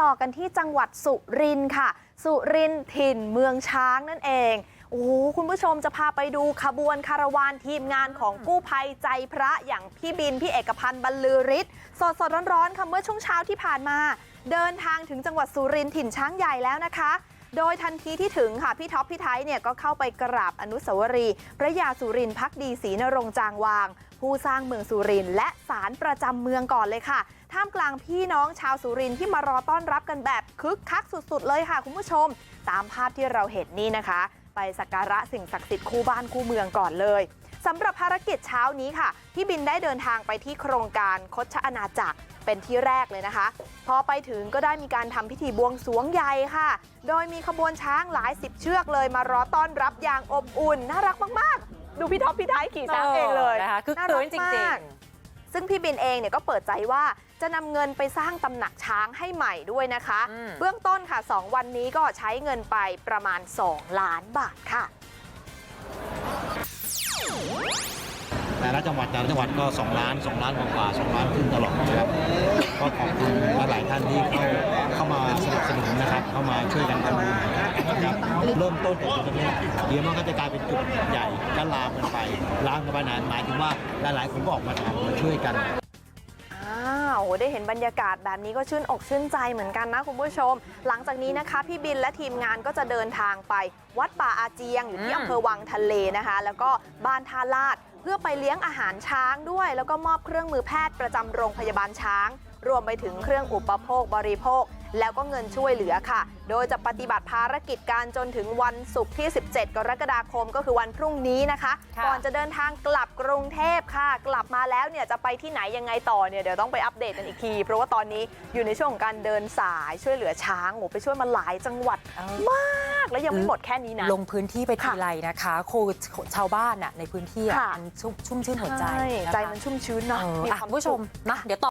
ต่อกันที่จังหวัดสุรินค่ะ สุรินทร์ถิ่นเมืองช้างนั่นเองโอ้โหคุณผู้ชมจะพาไปดูขบวนคาราวานทีมงานของกู้ภัยใจพระอย่างพี่บินพี่เอกพันธ์บรรลือฤทธิ์สดสดร้อนๆค่ะเมื่อช่วงเช้าที่ผ่านมา เดินทางถึงจังหวัดสุรินทร์ถิ่นช้างใหญ่แล้วนะคะ โดยทันทีที่ถึงค่ะพี่ท็อปพี่ไทยเนี่ยก็เข้าไปกราบอนุสาวรีย์พระยาสุรินทร์พักดีศรีนรงจางวาง ผู้สร้างเมืองสุรินทร์และศาลประจำเมืองก่อนเลยค่ะ ท่ามกลางพี่น้องชาวสุรินทร์ที่มารอต้อนรับกันแบบคึกคักสุดๆ เลยค่ะคุณผู้ชม ตามภาพที่เราเห็นนี่นะคะ ไปสักการะสิ่งศักดิ์สิทธิ์คู่บ้านคู่เมืองก่อนเลย สำหรับภารกิจเช้านี้ค่ะพี่บินได้เดินทางไปที่โครงการคดชอาณาจักรเป็นที่แรกเลยนะคะพอไปถึงก็ได้มีการทำพิธีบวงสรวงใหญ่ค่ะ โดยมีขบวนช้างหลายสิบเชือกเลยมารอต้อนรับอย่างอบอุ่น น่ารักมากๆ ดูพี่ท็อปพี่ไทยขี่ช้างเองเลยนะคะคือน่าคืรันจริงมากซึ่งพี่บินเองเนี่ยก็เปิดใจว่าจะนำเงินไปสร้างตำหนักช้างให้ใหม่ด้วยนะคะอืมเบื้องต้นค่ะ 2 วันนี้ก็ใช้เงินไปประมาณ 2 ล้านบาทค่ะ แต่ละจังหวัดแต่ละจังหวัดก็ 2 ล้าน 2 ล้านกว่าๆ2ล้านขึ้นตลอดนะครับ ก็ขอบคุณหลายๆท่านที่เข้าเข้ามาสนับสนุนนะครับ เข้ามาช่วยกันทำบุญนะครับเริ่มต้นจากจุดเล็กๆเดี๋ยวมันก็จะกลายเป็นจุดใหญ่ก็ลามกันไปลามกันไปนานหมายถึงว่าหลายๆคนก็ออกมาทำมาช่วยกันอ้าวได้เห็นบรรยากาศแบบนี้ก็ชื่นอกชื่นใจเหมือนกันนะคุณผู้ชม หลังจากนี้นะคะ พี่บินและทีมงานก็จะเดินทางไป วัดป่าอาเจียงอยู่ที่อืมอำเภอวังทะเลนะคะ แล้วก็บ้านท่าลาด เพื่อไปเลี้ยงอาหารช้างด้วย แล้วก็มอบเครื่องมือแพทย์ประจำโรงพยาบาลช้างรวมไปถึงเครื่องอุปโภคบริโภค แล้วก็เงินช่วยเหลือค่ะ โดยจะปฏิบัติภารกิจการจนถึงวันศุกร์ที่ 17 กรกฎาคมก็คือวันพรุ่งนี้นะคะค่ะก่อนจะเดินทางกลับกรุงเทพค่ะ กลับมาแล้วเนี่ยจะไปที่ไหนยังไงต่อเนี่ยเดี๋ยวต้องไปอัปเดตกันอีกที เพราะว่าตอนนี้อยู่ในช่วงของการเดินสายช่วยเหลือช้างโอ้ไปช่วยมาหลายจังหวัดเออมากแล้วยังไม่หมดแค่นี้นะลงพื้นที่ไปทีค่ะไรนะคะคือชาวบ้านน่ะในพื้นที่อะค่ะมันชุ่มชุ่มชื่นหัวใจใช่นะคะใจมันชุ่มชื้นเนาะเออมีอะความคุณผู้ชมสุขมาเดี๋ยวต่อ